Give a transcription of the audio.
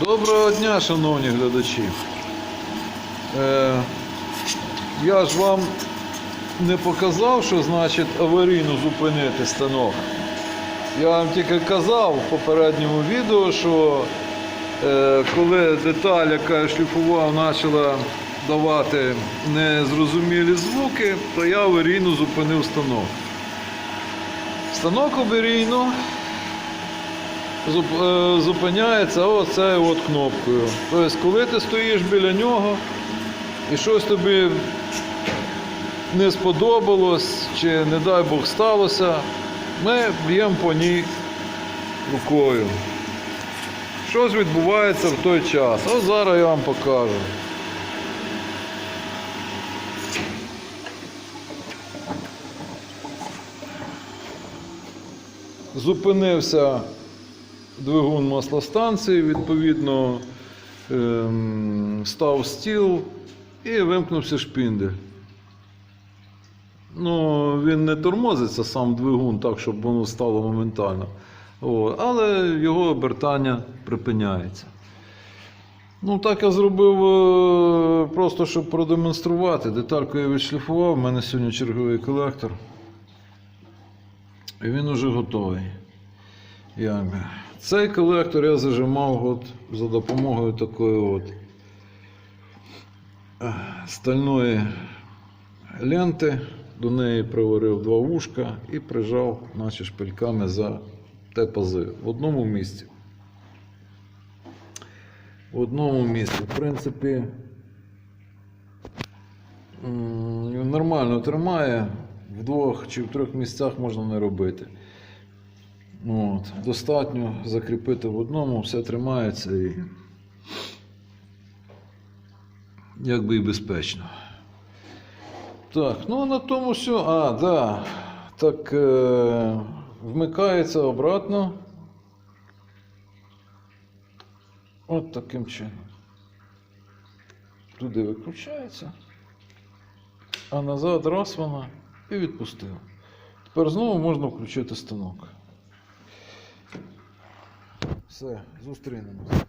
Доброго дня, шановні глядачі. Е, я ж вам не показав, що значить аварійно зупинити станок. Я вам тільки казав в попередньому відео, що е, коли деталь, яка я шліфував, почала давати незрозумілі звуки, то я аварійно зупинив станок. Станок аварійно зупиняється оцею от кнопкою. Тобто, коли ти стоїш біля нього і щось тобі не сподобалось, чи, не дай Бог, сталося, ми б'ємо по ній рукою. Щось відбувається в той час. Ось зараз я вам покажу. Зупинився двигун маслостанції, відповідно ем, став стіл і вимкнувся шпіндель. Ну, він не тормозиться сам двигун так, щоб воно стало моментально. О, але його обертання припиняється. Ну, так я зробив е, просто, щоб продемонструвати. Детальку я відшліфував, у мене сьогодні черговий колектор. І він уже готовий. Якби. Цей колектор я зажимав от, за допомогою такої от е, стальної ленти. До неї приварив два вушка і прижав наче шпильками за те пази в одному місці. В одному місці. В принципі, нормально тримає. В двох чи в трьох місцях можна не робити. От. Достатньо закріпити в одному, все тримається і якби і безпечно. Так, ну на тому все. А, да. Так е, вмикається обратно. От таким чином. Туди викручається, а назад раз вона і відпустила. Тепер знову можна включити станок. Все, зустрінемося.